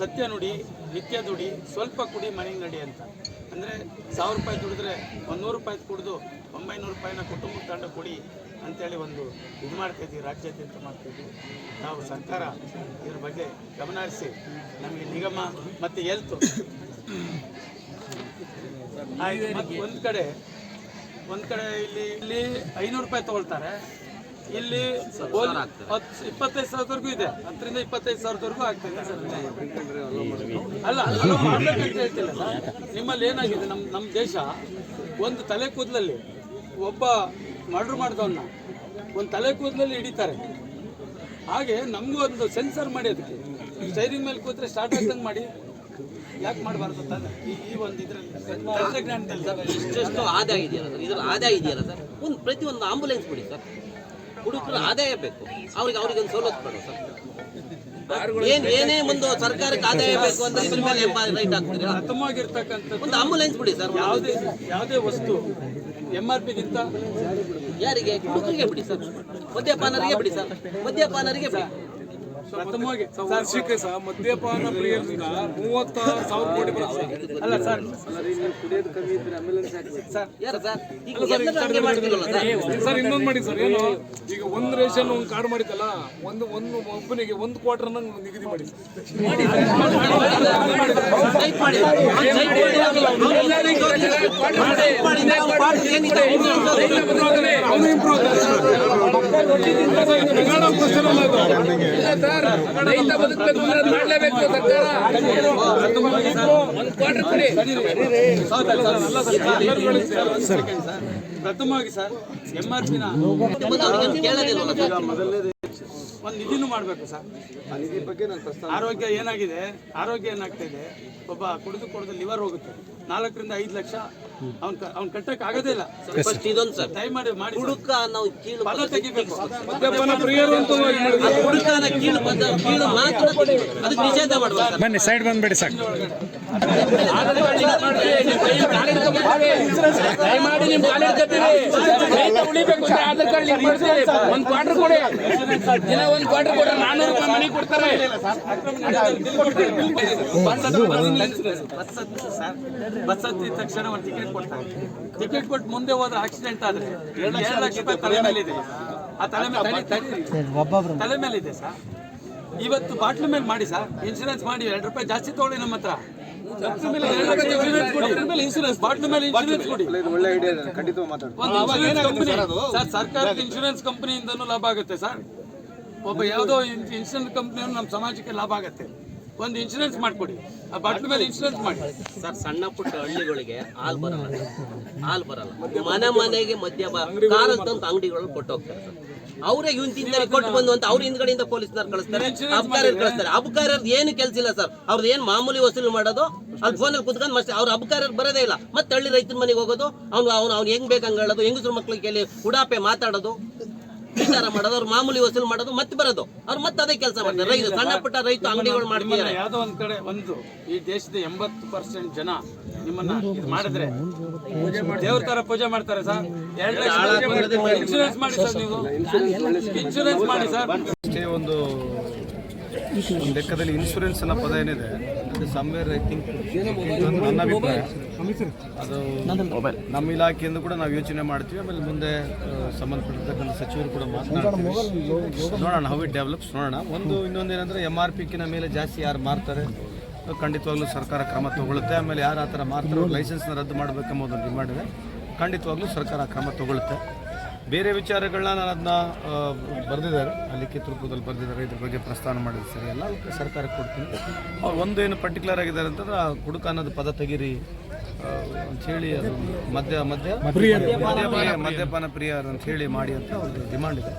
ಸತ್ಯ ನುಡಿ ನಿತ್ಯ ದುಡಿ ಸ್ವಲ್ಪ ಕುಡಿ ಮನೆಗೆ ನಡಿ ಅಂತ. ಅಂದರೆ ಸಾವಿರ ರೂಪಾಯಿ ದುಡಿದ್ರೆ ಒಂದು ನೂರು ರೂಪಾಯಿ ಕುಡಿದು ಒಂಬೈನೂರು ರೂಪಾಯಿನ ಕುಟುಂಬಕ್ಕೆ ತಂಡ ಕೊಡಿ ಅಂತೇಳಿ ಒಂದು ಇದು ಮಾಡ್ತಾಯಿದ್ವಿ ರಾಜ್ಯಾದ್ಯಂತ ಮಾಡ್ತಾಯಿದ್ವಿ ನಾವು ಸರ್ಕಾರ ಇದ್ರ ಬಗ್ಗೆ ಗಮನ ಹರಿಸಿ ನಮಗೆ ನಿಗಮ ಮತ್ತು ಎಲ್ತು ಒಂದು ಕಡೆ ಒಂದು ಕಡೆ ಇಲ್ಲಿ ಇಲ್ಲಿ ಐನೂರು ರೂಪಾಯಿ ತಗೊಳ್ತಾರೆ. ಇಲ್ಲಿ ಇಪ್ಪತ್ತೈದು ಸಾವಿರದವರೆಗೂ ಇದೆ. ಹತ್ತರಿಂದ ಇಪ್ಪತ್ತೈದು ಸಾವಿರದವರೆಗೂ ಆಗ್ತದೆ. ಅಲ್ಲ ಅಲೋ ಮಾಡ್ಬೇಕಂತ ಹೇಳ್ತಿಲ್ಲ ನಿಮ್ಮಲ್ಲಿ ಏನಾಗಿದೆ? ನಮ್ಮ ನಮ್ಮ ದೇಶ ಒಂದು ತಲೆ ಕೂದಲಲ್ಲಿ ಒಬ್ಬ ಮರ್ಡ್ರ್ ಮಾಡಿದವನ್ನ ಒಂದು ತಲೆ ಕೂದಲಲ್ಲಿ ಹಿಡಿತಾರೆ. ಹಾಗೆ ನಮಗೂ ಒಂದು ಸೆನ್ಸರ್ ಮಾಡಿ ಅದಕ್ಕೆ. ಸ್ಟೈರಿಂಗ್ ಮೇಲೆ ಕೂತ್ರೆ ಸ್ಟಾರ್ಟ್ ಆಗ್ತಂಗೆ ಮಾಡಿ. ಯಾಕೆ ಮಾಡಬಾರ್ದು ತಾನೆ ಈ ಒಂದು ಇದರಲ್ಲಿ. ಆದಾಯ ಇದೆಯಲ್ಲ ಸರ್? ಇದ್ರ ಆದಾಯ ಇದೆಯಲ್ಲ ಸರ್? ಒಂದು ಪ್ರತಿ ಒಂದು ಆಂಬುಲೆನ್ಸ್ ಕೊಡಿ ಸರ್. ಹುಡುಗರು ಆದಾಯ ಬೇಕು. ಅವ್ರಿಗೆ ಅವ್ರಿಗೆ ಒಂದು ಸವಲತ್ತು ಕೊಡು ಸರ್. ಏನ್ ಏನೇ ಒಂದು ಸರ್ಕಾರಕ್ಕೆ ಆದಾಯ ಬೇಕು ಅಂತ ಇದ್ರ ಮೇಲೆ ರೈಟ್ ಹಾಕ್ತೀರಾ? ಒಂದು ಆಂಬುಲೆನ್ಸ್ ಬಿಡಿ ಸರ್ ಯಾವುದೇ ಯಾವುದೇ ವಸ್ತು. ಎಂ ಆರ್ ಪಿಗಿಂತ ಯಾರಿಗೆ? ಹುಡುಗರಿಗೆ ಬಿಡಿ ಸರ್. ಮದ್ಯಪಾನರಿಗೆ ಬಿಡಿ ಸರ್. ಮದ್ಯಪಾನರಿಗೆ ಬಿಡಿ. ಪ್ರಥಮವಾಗಿ ವಾರ್ಷಿಕ ಸಹ ಮದ್ಯಪಾನ ಪ್ರಿಯರಿಂದ ಮೂವತ್ತಾರು ಸಾವಿರ ಕೋಟಿ ಬರುತ್ತೆ ಅಲ್ಲ ಸರ್ ಕುಡಿಯೋದು ಕಮ್ಮಿ ಇದ್ರೆ ಮಾಡ್ತಿರಲ್ಲ ಸರ್ ಸರ್ ಇನ್ನೊಂದು ಮಾಡಿ ಸರ್ ಏನು ಈಗ ಒಂದು ರೇಷನ್ ಒಂದು ಕಾರ್ಡ್ ಮಾಡಿದ್ದಲ್ಲ ಒಂದು ಒಂದು ಒಬ್ಬನಿಗೆ ಒಂದು ಕ್ವಾರ್ಟರ್ ನಿಗದಿ ಮಾಡಿ ಮಾಡಿ ಪ್ರಥಮವಾಗಿ ಸರ್ ಎಂ ಆರ್ ಪಿನ ಒಂದು ನಿಧಿನೂ ಮಾಡಬೇಕು ಸರ್. ಮಾಡಬೇಕು ಸರ್ ಆರೋಗ್ಯ ಏನಾಗಿದೆ, ಆರೋಗ್ಯ ಏನಾಗ್ತಾ ಇದೆ, ಒಬ್ಬ ಕುಡಿದು ಕುಡಿದು ಲಿವರ್ ಹೋಗುತ್ತೆ. ನಾಲ್ಕರಿಂದ ಐದು ಲಕ್ಷ. ಅವ್ನ್ ಕ- ಅವ್ನ್ ಕಟ್ಟಕ್ಕೆ ಆಗೋದೇ ಇಲ್ಲ. ಫಸ್ಟ್ ಇದೊಂದು ಸರ್. ದಯಮಾಡಿ ಮಾಡಿ ಸರ್. ಹುಡುಕ ನಾವು ಕೀಳು ಪದ ತೆಗಿಬೇಕು. ಮದ್ಯಪಾನ ಪ್ರಿಯರು ಅಂತ ಆ ಹುಡುಕನ ಕೀಳು ಪದ ಕೀಳು ಮಾತ್ರ. ಅದಕ್ಕೆ ನಿಷೇಧ ಮಾಡ್ಬೇಕು ಬನ್ನಿ ಸೈಡ್ ಬಂದ್ಬೇಡಿ ಸಾಕು. ದಯಮಾಡಿ ನಿಮ್ ಕಾಲೇಜ್ ರೈತ ಉಳಿಬೇಕು ಅಂದ್ರೆ ಆಧಾರ್ ಕಾರ್ಡ್ ಲಿಂಕ್ ಮಾಡ್ತೀವಿ ಒಂದ್ ಕ್ವಾರ್ಟರ್ ಕೊಡಿ. ದಿನ ಒಂದ್ ಕ್ವಾರ್ಟರ್ ಕೊಡ ನಾನೂರು ರೂಪಾಯಿ ಮನೆ ಕೊಡ್ತಾರೆ. ಬಸ್ ಹತ್ತಿ ತಕ್ಷಣ ಒಂದು ಟಿಕೆಟ್ ಕೊಡ್ತಾರೆ. ಟಿಕೆಟ್ ಕೊಟ್ಟು ಮುಂದೆ ಹೋದ್ರೆ ಆಕ್ಸಿಡೆಂಟ್ ಆದ್ರೆ ಎರಡು ಲಕ್ಷ ರೂಪಾಯಿ ತಲೆ ಮೇಲೆ ಇದೆ. ಆ ತಲೆ ಮೇಲೆ. ತಲೆ ಮೇಲೆ ಇದೆ ಸರ್. ಇವತ್ತು ಬಾಟ್ಲ್ ಮೇಲೆ ಮಾಡಿ ಸರ್. ಇನ್ಶೂರೆನ್ಸ್ ಮಾಡಿ ಎರಡು ರೂಪಾಯಿ ಜಾಸ್ತಿ ತಗೊಳ್ಳಿ ನಮ್ಮ ಹತ್ರ. ಸರ್ಕಾರದ ಇನ್ಶೂರೆನ್ಸ್ ಕಂಪನಿಯಿಂದನೂ ಲಾಭ ಆಗುತ್ತೆ ಸರ್. ಒಬ್ಬ ಯಾವುದೋ ಇನ್ಶೂರೆನ್ಸ್ ಕಂಪನಿಯನ್ನು ನಮ್ಮ ಸಮಾಜಕ್ಕೆ ಲಾಭ ಆಗುತ್ತೆ. ಒಂದು ಇನ್ಶೂರೆನ್ಸ್ ಮಾಡ್ಕೊಡಿ. ಆ ಬಟ್ಲ ಮೇಲೆ ಇನ್ಶೂರೆನ್ಸ್ ಮಾಡಿ. ಸರ್ ಸಣ್ಣ ಪುಟ್ಟ ಹಳ್ಳಿಗಳಿಗೆ ಹಾಲು ಬರಲ್ಲ. ಹಾಲು ಬರಲ್ಲ. ಮನೆ ಮನೆಗೆ ಮದ್ಯ ಕಾರಂತ ಅಂಗಡಿಗಳು ಕೊಟ್ಟು ಹೋಗ್ತಾರೆ ಸರ್. ಅವರೇ ಇವನ್ ತಿಂತಾರೆ ಕೊಟ್ಟು ಬಂದು ಅಂತ ಅವ್ರ ಹಿಂದ್ಗಡೆಯಿಂದ ಪೊಲೀಸ್ನವ್ರು ಕಳಿಸ್ತಾರೆ ಅಬ್ಕಾರ್ಯರು ಕಳಿಸ್ತಾರೆ. ಅಬ್ಕಾರರ್ ಏನು ಕೆಲಸ ಇಲ್ಲ ಸರ್. ಅವ್ರದ್ದು ಏನು ಮಾಮೂಲಿ ವಸೂಲಿ ಮಾಡೋದು ಅಲ್ಲಿ ಫೋನಲ್ಲಿ ಕುತ್ಕೊಂಡು ಮತ್ತೆ ಅವ್ರ ಅಬ್ಕಾರರ್ ಬರೋದೇ ಇಲ್ಲ. ಮತ್ತೆ ಹಳ್ಳಿ ರೈತನ ಮನೆಗೆ ಹೋಗೋದು ಅವ್ನು ಅವ್ನು ಅವ್ನು ಹೆಂಗ್ ಬೇಕಂಗ್ ಹೇಳೋದು ಹೆಂಗಸ್ರ ಮಕ್ಳಿಗೆ ಕೇಳಿ ಉಡಾಪೆ ಮಾತಾಡೋದು. ವಿಚಾರ ಮಾಡೋದು ಅವ್ರು ಮಾಮೂಲಿ ವಸೂಲು ಮಾಡೋದು ಮತ್ತೆ ಬರೋದು. ಅವ್ರು ಮತ್ತೆ ಅದೇ ಕೆಲಸ ಮಾಡ್ತಾರೆ. ರೈತ ಸಣ್ಣ ಪುಟ್ಟ ರೈತ ಅಂಗಡಿಗಳು ಮಾಡ್ತಿದ್ದಾರೆ. ಯಾವುದೋ ಒಂದ್ ಕಡೆ ಒಂದು ಈ ದೇಶದ ಎಂಬತ್ತು ಪರ್ಸೆಂಟ್ ಜನ ನಿಮ್ಮನ್ನ ಇದು ಮಾಡಿದ್ರೆ ದೇವ್ರ ತರ ಪೂಜೆ ಮಾಡ್ತಾರೆ ಸರ್. ಎರಡು ಲಕ್ಷ ಇನ್ಶೂರೆನ್ಸ್ ಮಾಡಿ ಸರ್ ನೀವು. ಇನ್ಶೂರೆನ್ಸ್ ಮಾಡಿ ಸರ್. ಅಷ್ಟೇ ಒಂದು ಒಂದು ಲೆಕ್ಕದಲ್ಲಿ ಇನ್ಶೂರೆನ್ಸ್ ಅನ್ನೋ ಪದ ಏನಿದೆ? ಅದು ಸಮ್ವೇರ್ ಐ ಥಿಂಕ್ ನನ್ನ ಅಭಿಪ್ರಾಯ. ಅದು ನಮ್ಮ ಇಲಾಖೆಯಿಂದ ಕೂಡ ನಾವು ಯೋಚನೆ ಮಾಡ್ತೀವಿ. ಆಮೇಲೆ ಮುಂದೆ ಸಂಬಂಧಪಟ್ಟಿರ್ತಕ್ಕಂಥ ಸಚಿವರು ಕೂಡ ಮಾತನಾಡ್ತೀವಿ ನೋಡೋಣ ಹೌ ಇಟ್ ಡೆವಲಪ್ಸ್ ನೋಡೋಣ. ಒಂದು, ಇನ್ನೊಂದು ಏನಂದರೆ ಎಂ ಆರ್ ಪಿಕ್ಕಿನ ಮೇಲೆ ಜಾಸ್ತಿ ಯಾರು ಮಾರ್ತಾರೆ? ಖಂಡಿತವಾಗ್ಲೂ ಸರ್ಕಾರ ಕ್ರಮ ತಗೊಳ್ಳುತ್ತೆ. ಆಮೇಲೆ ಯಾರು ಆ ಥರ ಮಾರ್ತಾರೆ? ಲೈಸೆನ್ಸ್ನ ರದ್ದು ಮಾಡಬೇಕೆಂಬುದನ್ನು ಒಂದು ಡಿಮಾಂಡ್ ಖಂಡಿತವಾಗ್ಲೂ ಸರ್ಕಾರ ಕ್ರಮ ತಗೊಳುತ್ತೆ ಬೇರೆ ವಿಚಾರಗಳನ್ನ ನಾನು ಅದನ್ನ ಬರೆದಿದ್ದಾರೆ. ಅಲ್ಲಿ ಕಿತ್ತೂರ್ಪುರದಲ್ಲಿ ಬರೆದಿದ್ದಾರೆ. ಇದ್ರ ಬಗ್ಗೆ ಪ್ರಸ್ತಾನ ಮಾಡಿದ ಸರಿ ಎಲ್ಲ ಸರ್ಕಾರಕ್ಕೆ ಕೊಡ್ತೀನಿ. ಅವ್ರು ಒಂದೇನು ಪರ್ಟಿಕ್ಯುಲರ್ ಆಗಿದ್ದಾರೆ ಅಂತಂದ್ರೆ ಆ ಕುಡುಕ ಅನ್ನೋದು ಪದ ತೆಗೀರಿ ಅಂತ ಅಂಥೇಳಿ ಅದು ಮದ್ಯ ಮದ್ಯ ಮದ್ಯಪಾನ ಮದ್ಯಪಾನ ಪ್ರಿಯ. ಅಂತ ಹೇಳಿ ಮಾಡಿ ಅಂತ ಒಂದು ಡಿಮಾಂಡ್ ಇದೆ.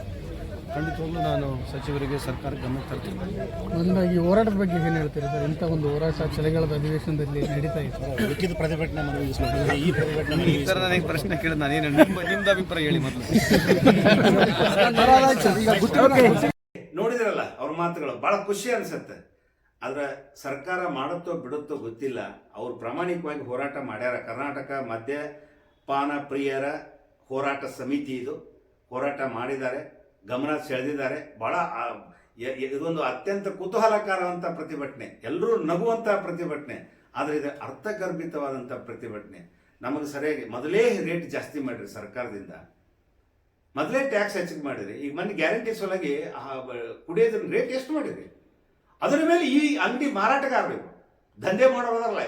ಖಂಡಿತವಾಗ್ಲೂ ನಾನು ಸಚಿವರಿಗೆ ಸರ್ಕಾರ ಗಮನ ತರ್ತೀನಿ. ಒಂದಾಗಿ ಈ ಹೋರಾಟದ ಬಗ್ಗೆ ಏನು ಹೇಳ್ತೀರಿ ಸರ್? ಇಂಥ ಒಂದು ಹೋರಾಟ ಚಳಿಗಾಲದ ಅಧಿವೇಶನದಲ್ಲಿ ನಡೀತಾ ಇದೆ. ಲಿಖಿತ ಪ್ರತಿಭಟನೆ ಮಾಡೋದು ಈ ಪ್ರತಿಭಟನೆ ಈ ಥರ ನನಗೆ ಪ್ರಶ್ನೆ ಕೇಳಿದ ನಾನೇನು ನಿಮ್ಮ ನಿಮ್ದು ಅಭಿಪ್ರಾಯ ಹೇಳಿ ಮೊದಲು. ನೋಡಿದ್ರಲ್ಲ ಅವ್ರ ಮಾತುಗಳು ಬಹಳ ಖುಷಿ ಅನ್ಸುತ್ತೆ. ಆದ್ರೆ ಸರ್ಕಾರ ಮಾಡುತ್ತೋ ಬಿಡುತ್ತೋ ಗೊತ್ತಿಲ್ಲ. ಅವ್ರು ಪ್ರಾಮಾಣಿಕವಾಗಿ ಹೋರಾಟ ಮಾಡ್ಯಾರ. ಕರ್ನಾಟಕ ಮದ್ಯಪಾನ ಪ್ರಿಯರ ಹೋರಾಟ ಸಮಿತಿ ಇದು. ಹೋರಾಟ ಮಾಡಿದ್ದಾರೆ. ಗಮನ ಸೆಳೆದಿದ್ದಾರೆ. ಬಹಳ ಇದೊಂದು ಅತ್ಯಂತ ಕುತೂಹಲಕಾರವಂತ ಪ್ರತಿಭಟನೆ. ಎಲ್ಲರೂ ನಗುವಂತ ಪ್ರತಿಭಟನೆ. ಆದರೆ ಇದು ಅರ್ಥಗರ್ಭಿತವಾದಂಥ ಪ್ರತಿಭಟನೆ. ನಮಗೆ ಸರಿಯಾಗಿ, ಮೊದಲೇ ರೇಟ್ ಜಾಸ್ತಿ ಮಾಡಿರಿ ಸರ್ಕಾರದಿಂದ. ಮೊದಲೇ ಟ್ಯಾಕ್ಸ್ ಹೆಚ್ಚಿಗೆ ಮಾಡಿರಿ. ಈಗ ಮೊನ್ನೆ ಗ್ಯಾರಂಟಿ ಸೊಲಾಗಿ ಕುಡಿಯೋದ್ರ ರೇಟ್ ಎಷ್ಟು ಮಾಡಿರಿ? ಅದರ ಮೇಲೆ ಈ ಅಂಗಡಿ ಮಾರಾಟಗಾರರು. ದಂಧೆ ಮಾಡೋದಲ್ಲ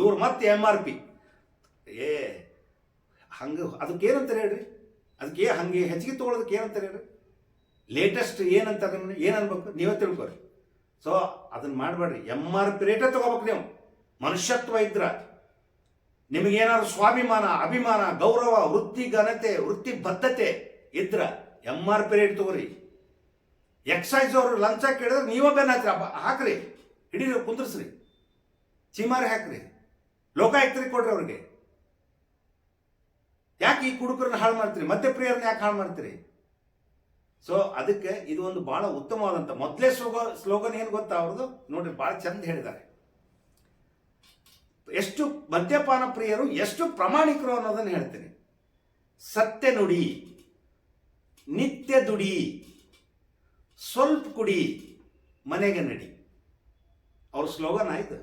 ಇವ್ರು. ಮತ್ತೆ ಎಂ ಆರ್ ಪಿ ಏ, ಹಂಗೆ ಅದಕ್ಕೆ ಏನಂತಾರೆ ಹೇಳ್ರಿ? ಅದಕ್ಕೆ ಹಂಗೆ ಹೆಚ್ಚಿಗೆ ತೊಗೊಳೋದಕ್ಕೆ ಏನಂತಾರೆ ಹೇಳ್ರಿ? ಲೇಟೆಸ್ಟ್ ಏನಂತ ಏನು ಅನ್ಬೇಕು ನೀವೇ ತಿಳ್ಕೊರಿ ಸೊ ಅದನ್ನ ಮಾಡಬೇಡ್ರಿ. ಎಂ ಆರ್ ಪಿ ರೇಟೇ ತಗೋಬೇಕು ನೀವು. ಮನುಷ್ಯತ್ವ ಇದ್ರ. ನಿಮಗೇನಾದ್ರು ಸ್ವಾಭಿಮಾನ, ಅಭಿಮಾನ, ಗೌರವ, ವೃತ್ತಿ, ಘನತೆ, ವೃತ್ತಿ ಬದ್ಧತೆ ಇದ್ರ ಎಂ ಆರ್ ಪಿ ರೇಟ್ ತಗೋರಿ. ಎಕ್ಸೈಸ್ ಅವರು ಲಂಚ ಕೇಳಿದ್ರೆ ನೀವೇ ಬೆನ್ನ ಹಾಕ್ರಿ ಹಾಕ್ರಿ. ಹಿಡೀರಿ, ಕುಂದ್ರಸ್ರಿ. ಚೀಮಾರಿ ಹಾಕ್ರಿ. ಲೋಕಾಯುಕ್ತರಿಗೆ ಕೊಡ್ರಿ ಅವ್ರಿಗೆ. ಯಾಕೆ ಈ ಕುಡುಕರನ್ನ ಹಾಳು ಮಾಡ್ತೀರಿ? ಮದ್ಯಪ್ರಿಯರನ್ನ ಯಾಕೆ ಹಾಳು ಮಾಡ್ತೀರಿ? ಸೊ ಅದಕ್ಕೆ ಇದು ಒಂದು ಬಹಳ ಉತ್ತಮವಾದಂಥ ಮೊದಲೇ ಸ್ಲೋಗ, ಸ್ಲೋಗನ್ ಏನು ಗೊತ್ತಾ ಅವ್ರದ್ದು? ನೋಡ್ರಿ, ಬಹಳ ಚಂದ ಹೇಳಿದ್ದಾರೆ. ಎಷ್ಟು ಮದ್ಯಪಾನ ಪ್ರಿಯರು, ಎಷ್ಟು ಪ್ರಾಮಾಣಿಕರು ಅನ್ನೋದನ್ನು ಹೇಳ್ತೀನಿ. ಸತ್ಯ ನುಡಿ, ನಿತ್ಯ ದುಡಿ, ಸ್ವಲ್ಪ ಕುಡಿ, ಮನೆಗೆ ನಡಿ. ಅವ್ರ ಸ್ಲೋಗನ್ ಆಯ್ತು.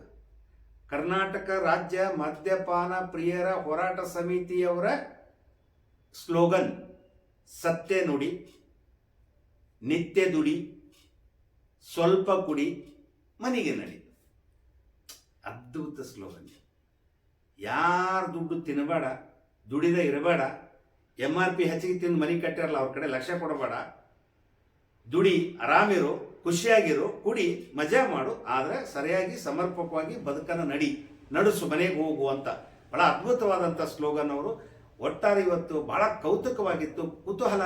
ಕರ್ನಾಟಕ ರಾಜ್ಯ ಮದ್ಯಪಾನ ಪ್ರಿಯರ ಹೋರಾಟ ಸಮಿತಿಯವರ ಸ್ಲೋಗನ್, ಸತ್ಯ ನುಡಿ. ನಿತ್ಯ ದುಡಿ, ಸ್ವಲ್ಪ ಕುಡಿ, ಮನೆಗೆ ನಡಿ. ಅದ್ಭುತ ಸ್ಲೋಗನ್ ಯಾರು ದುಡ್ಡು ತಿನ್ನಬೇಡ, ದುಡಿದ ಇರಬೇಡ ಎಂ ಆರ್ ಪಿ ಹೆಚ್ಚಿಗೆ ತಿಂದು ಮನೆ ಕಟ್ಟಿರಲ್ಲ, ಅವ್ರ ಕಡೆ ಲಕ್ಷ್ಯ ಕೊಡಬೇಡ. ದುಡಿ, ಆರಾಮಿರು, ಖುಷಿಯಾಗಿರು, ಕುಡಿ, ಮಜಾ ಮಾಡು, ಆದರೆ ಸರಿಯಾಗಿ, ಸಮರ್ಪಕವಾಗಿ ಬದುಕನ್ನು ನಡಿ, ನಡೆಸು, ಮನೆಗೆ ಹೋಗು ಅಂತ. ಬಹಳ ಅದ್ಭುತವಾದಂಥ ಸ್ಲೋಗನ್ ಅವರು ಒಟ್ಟಾರೆ ಇವತ್ತು ಬಹಳ ಕೌತುಕವಾಗಿತ್ತು, ಕುತೂಹಲ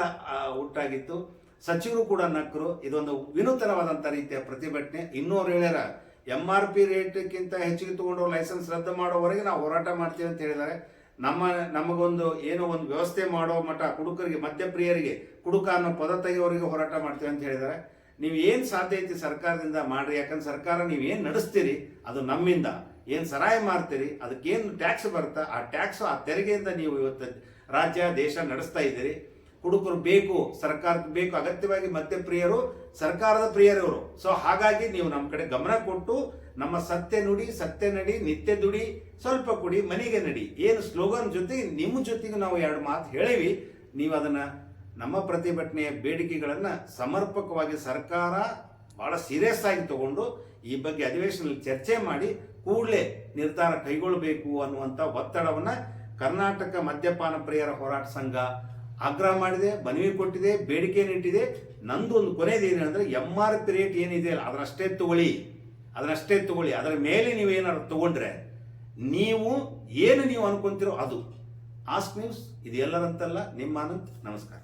ಉಂಟಾಗಿತ್ತು. ಸಚಿವರು ಕೂಡ ನಕ್ಕರು ಇದೊಂದು ವಿನೂತನವಾದಂಥ ರೀತಿಯ ಪ್ರತಿಭಟನೆ. ಇನ್ನೂ ಅವ್ರು ಹೇಳ್ಯಾರ ಎಂ ಆರ್ ಪಿ ರೇಟ್ಗಿಂತ ಹೆಚ್ಚಿಗೆ ತೊಗೊಂಡು ಲೈಸೆನ್ಸ್ ರದ್ದು ಮಾಡೋವರೆಗೆ ನಾವು ಹೋರಾಟ ಮಾಡ್ತೀವಿ ಅಂತ ಹೇಳಿದ್ದಾರೆ. ನಮ್ಮ, ನಮಗೊಂದು ಏನೋ ಒಂದು ವ್ಯವಸ್ಥೆ ಮಾಡೋ ಮಠ, ಕುಡುಕರಿಗೆ, ಮದ್ಯಪ್ರಿಯರಿಗೆ ಕುಡುಕ ಅನ್ನೋ ಪದ ತೆಗೆಯೋರಿಗೆ ಹೋರಾಟ ಮಾಡ್ತೀವಿ ಅಂತ ಹೇಳಿದ್ದಾರೆ. ನೀವು ಏನು ಸಾಧ್ಯ ಐತಿ ಸರ್ಕಾರದಿಂದ ಮಾಡ್ರಿ, ಯಾಕಂದ್ರೆ ಸರ್ಕಾರ ನೀವು ಏನು ನಡೆಸ್ತೀರಿ, ಅದು ನಮ್ಮಿಂದ. ಏನು ಸರಾಯ ಮಾಡ್ತೀರಿ, ಅದಕ್ಕೇನು ಟ್ಯಾಕ್ಸ್ ಬರುತ್ತಾ, ಆ ಟ್ಯಾಕ್ಸ್ ಆ ತೆರಿಗೆಯಿಂದ ನೀವು ಇವತ್ತು ರಾಜ್ಯ, ದೇಶ ನಡೆಸ್ತಾ ಇದ್ದೀರಿ. ಕುಡುಕರು ಬೇಕು, ಸರ್ಕಾರಕ್ಕೆ ಬೇಕು, ಅಗತ್ಯವಾಗಿ ಮತ್ತೆ ಮದ್ಯಪ್ರಿಯರು ಸರ್ಕಾರದ ಪ್ರಿಯರವರು ಸೊ ಹಾಗಾಗಿ ನೀವು ನಮ್ಮ ಕಡೆ ಗಮನ ಕೊಟ್ಟು, ನಮ್ಮ ಸತ್ಯ ನುಡಿ, ಸತ್ಯ ನಡಿ, ನಿತ್ಯ ದುಡಿ, ಸ್ವಲ್ಪ ಕುಡಿ, ಮನೆಗೆ ನಡಿ. ಏನು ಸ್ಲೋಗನ್ ಜೊತೆ, ನಿಮ್ಮ ಜೊತೆಗೆ ನಾವು ಎರಡು ಮಾತು ಹೇಳಿವಿ. ನೀವು ಅದನ್ನ ನಮ್ಮ ಪ್ರತಿಭಟನೆಯ ಬೇಡಿಕೆಗಳನ್ನು ಸಮರ್ಪಕವಾಗಿ ಸರ್ಕಾರ ಬಹಳ ಸೀರಿಯಸ್ ಆಗಿ ತಗೊಂಡು, ಈ ಬಗ್ಗೆ ಅಧಿವೇಶನದಲ್ಲಿ ಚರ್ಚೆ ಮಾಡಿ, ಕೂಡಲೇ ನಿರ್ಧಾರ ಕೈಗೊಳ್ಳಬೇಕು ಅನ್ನುವಂಥ ಒತ್ತಡವನ್ನು ಕರ್ನಾಟಕ ಮದ್ಯಪಾನ ಪ್ರಿಯರ ಹೋರಾಟ ಸಂಘ ಆಗ್ರಹ ಮಾಡಿದೆ, ಮನವಿ ಕೊಟ್ಟಿದೆ ಬೇಡಿಕೆ ಇಟ್ಟಿದೆ. ನಂದು ಒಂದು ಕೊನೆಯದು ಏನು ಅಂದರೆ ಎಂ ಆರ್ ಪಿ ರೇಟ್ ಏನಿದೆ ಅಲ್ಲ, ಅದರಷ್ಟೇ ತಗೊಳ್ಳಿ. ಅದರಷ್ಟೇ ತಗೊಳ್ಳಿ. ಅದರ ಮೇಲೆ ನೀವು ಏನಾದ್ರು ತಗೊಂಡ್ರೆ, ನೀವು ಏನು ನೀವು ಅನ್ಕೊಂತೀರೋ ಅದು. ಆಸ್ಕ್ ನ್ಯೂಸ್ ಇದು ಎಲ್ಲರಂತಲ್ಲ, ನಿಮ್ಮ ಆನಂದ್, ನಮಸ್ಕಾರ.